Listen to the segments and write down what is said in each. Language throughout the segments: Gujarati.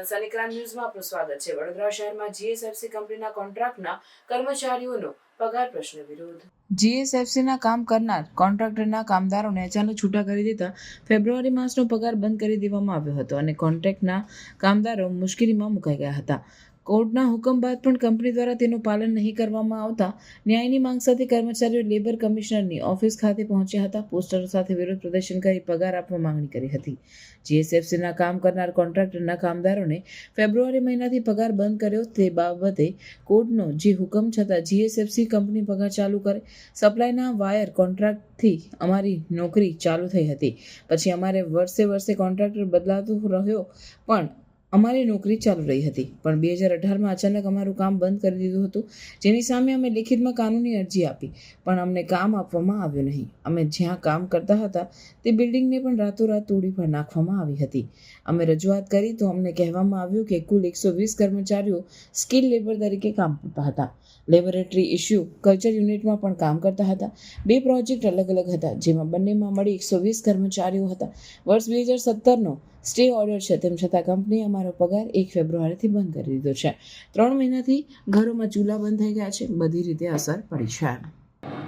સનસની ક્રાઇમ ન્યૂઝમાં આપનું સ્વાગત છે. વડોદરા શહેરમાં જીએસએફસી કંપનીના કોન્ટ્રાક્ટના કર્મચારીઓનો પગાર પ્રશ્ન વિરોધ. જીએસએફસીના કામ કરનાર કોન્ટ્રાક્ટરના કામદારોને અચાનક છૂટા કરી દેતા ફેબ્રુઆરી માસનો પગાર બંધ કરી દેવામાં આવ્યો હતો અને કોન્ટ્રાક્ટના કામદારો મુશ્કેલીમાં મુકાઈ ગયા હતા. કોર્ટના હુકમ બાદ પણ કંપની દ્વારા તેનું પાલન નહીં કરવામાં આવતા ન્યાયની માંગ સાથે કર્મચારીઓ લેબર કમિશનરની ઓફિસ ખાતે પહોંચ્યા હતા. પોસ્ટરો સાથે વિરોધ પ્રદર્શન કરી પગાર આપવા માંગણી કરી હતી. જીએસએફસીના કામ કરનાર કોન્ટ્રાક્ટરના કામદારોને ફેબ્રુઆરી મહિનાથી પગાર બંધ કર્યો. તે બાબતે કોર્ટનો જે હુકમ છતાં જીએસએફસી કંપની પગાર ચાલુ કરે. સપ્લાયના વાયર કોન્ટ્રાક્ટથી અમારી નોકરી ચાલુ થઈ હતી. પછી અમારે વર્ષે વર્ષે કોન્ટ્રાક્ટર બદલાતો રહ્યો પણ અમારી નોકરી ચાલુ રહી હતી, પણ બે હજાર અઢારમાં અચાનક અમારું કામ બંધ કરી દીધું હતું, જેની સામે અમે લેખિતમાં કાનૂની અરજી આપી, પણ અમને કામ આપવામાં આવ્યું નહીં. અમે જ્યાં કામ કરતા હતા, તે બિલ્ડિંગને પણ રાતોરાત તોડી પણ નાખવામાં આવી હતી. અમે રજૂઆત કરી તો અમને કહેવામાં આવ્યું કે કુલ એકસો વીસ કર્મચારીઓ સ્કિલ લેબર તરીકે કામ કરતા હતા. લેબોરેટરી ઇશ્યુ કલ્ચર યુનિટમાં પણ કામ કરતા હતા. બે પ્રોજેક્ટ અલગ અલગ હતા, જેમાં બંનેમાં મળી એકસો વીસ કર્મચારીઓ હતા. વર્ષ બે હજાર સત્તરનો સ્ટે ઓર્ડર છે. તેમ છતાં કંપનીએ અમારો પગાર એક ફેબ્રુઆરીથી બંધ કરી દીધો છે. ત્રણ મહિનાથી ઘરોમાં ચૂલા બંધ થઈ ગયા છે. બધી રીતે અસર પડી છે.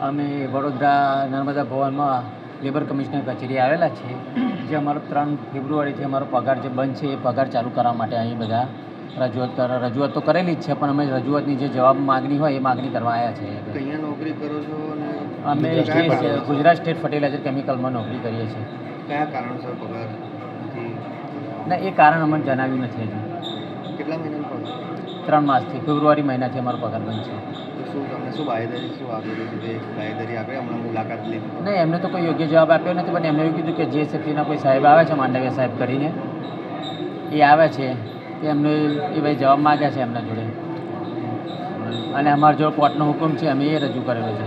અમે વડોદરા નર્મદા ભવનમાં લેબર કમિશનર કચેરી આવેલા છે. જે અમારો ત્રણ ફેબ્રુઆરીથી અમારો પગાર જે બંધ છે એ પગાર ચાલુ કરવા માટે અહીં બધા રજૂઆત કર રજૂઆત તો કરેલી જ છે પણ અમે રજૂઆતની જે જવાબ માગણી હોય એ માગણી કરવા આવ્યા છે અહીંયા નોકરી કરો છો અમે કયા? ગુજરાત સ્ટેટ ફર્ટિલાઇઝર કેમિકલમાં નોકરી કરીએ છીએ. કયા કારણસર પગાર? ના એ કારણ અમને જણાવ્યું નથી હજુ. કેટલા પગાર? ત્રણ માસથી ફેબ્રુઆરી મહિનાથી અમારો પગાર બંધ છે. શું તમને શું બાહેધરી શું આપેલું છે? બાહેધરી આપે? હમણાં મુલાકાત લીધી નહીં એમને તો કોઈ યોગ્ય જવાબ આપ્યો નથી પણ એમને એવું કીધું કે જે સેફટીના કોઈ સાહેબ આવે છે માંડવિયા સાહેબ કરીને એ આવે છે તે એમને એ ભાઈ જવાબ માગ્યા છે એમના જોડે. અને અમારો જો કોર્ટનો હુકમ છે અમે એ રજૂ કરેલો છે.